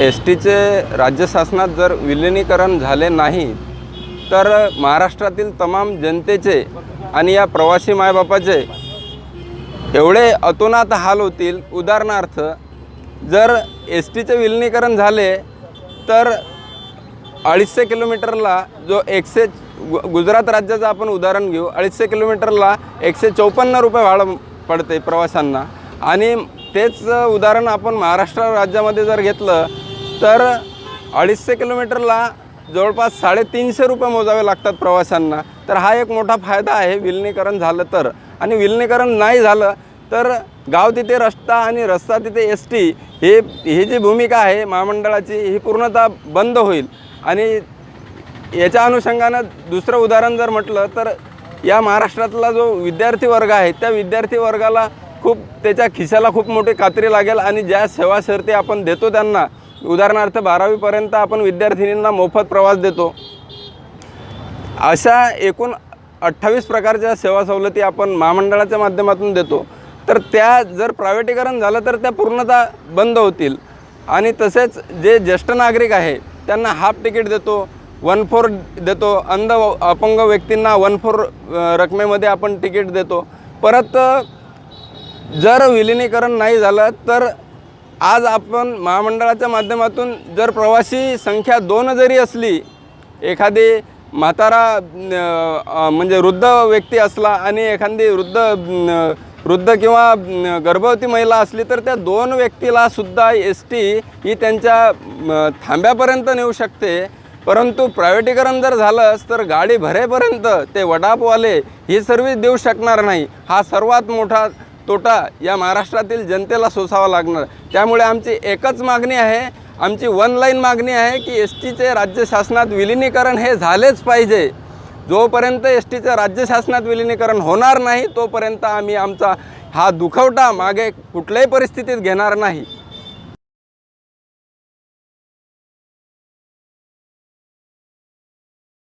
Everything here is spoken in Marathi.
एस टीचे राज्य शासनात जर विलिनीकरण झाले नाही तर महाराष्ट्रातील तमाम जनतेचे आणि या प्रवासी मायबापाचे एवढे अतोनात हाल होतील. उदाहरणार्थ जर एस टीचे विलिनीकरण झाले तर अडीचशे किलोमीटरला जो एकशे गु गुजरात राज्याचं आपण उदाहरण घेऊ. अडीचशे किलोमीटरला एकशे चौपन्न रुपये भाडं पडते प्रवाशांना. आणि तेच उदाहरण आपण महाराष्ट्र राज्यामध्ये जर घेतलं तर अडीचशे किलोमीटरला जवळपास साडेतीनशे रुपये मोजावे लागतात प्रवाशांना. तर हा एक मोठा फायदा आहे विलिनीकरण झालं तर. आणि विलिनीकरण नाही झालं तर गाव तिथे रस्ता आणि रस्ता तिथे एस टी हे ही जी भूमिका आहे महामंडळाची ही पूर्णतः बंद होईल. आणि याच्या अनुषंगानं दुसरं उदाहरण जर म्हटलं तर या महाराष्ट्रातला जो विद्यार्थी वर्ग आहे त्या विद्यार्थी वर्गाला खूप त्याच्या खिशाला खूप मोठी कात्री लागेल आणि ज्या सेवा शर्ती आपण देतो त्यांना उदाहरणार्थ बारावीपर्यंत आपण विद्यार्थिनींना मोफत प्रवास देतो अशा एकूण अठ्ठावीस प्रकारच्या सेवा सवलती आपण महामंडळाच्या माध्यमातून देतो. तर त्या जर प्रायव्हेटीकरण झालं तर त्या पूर्णतः बंद होतील. आणि तसेच जे ज्येष्ठ नागरिक आहे त्यांना हाफ तिकीट देतो वन फोर देतो. अंध अपंग व्यक्तींना वन फोर रकमेमध्ये आपण तिकीट देतो. परत जर विलिनीकरण नाही झालं तर आज आपण महामंडळाच्या माध्यमातून जर प्रवासी संख्या दोन जरी असली एखादी म्हातारा म्हणजे वृद्ध व्यक्ती असला आणि एखादी वृद्ध वृद्ध किंवा गर्भवती महिला असली तर त्या दोन व्यक्तीला सुद्धा एस टी ही त्यांच्या थांब्यापर्यंत नेऊ शकते. परंतु प्रायव्हेटीकरण जर झालंच तर गाडी भरेपर्यंत ते वडापवाले ही सर्व्हिस देऊ शकणार नाही. हा सर्वात मोठा तोटा या महाराष्ट्रातील जनतेला सोसावा लागणार. त्यामुळे आमची एकच मागणी आहे आमची वन लाईन मागणी आहे की एस टीचे राज्य शासनात विलिनीकरण हे झालेच पाहिजे. जोपर्यंत एस टीचं राज्य शासनात विलिनीकरण होणार नाही तोपर्यंत आम्ही आमचा हा दुखवटा मागे कुठल्याही परिस्थितीत घेणार नाही.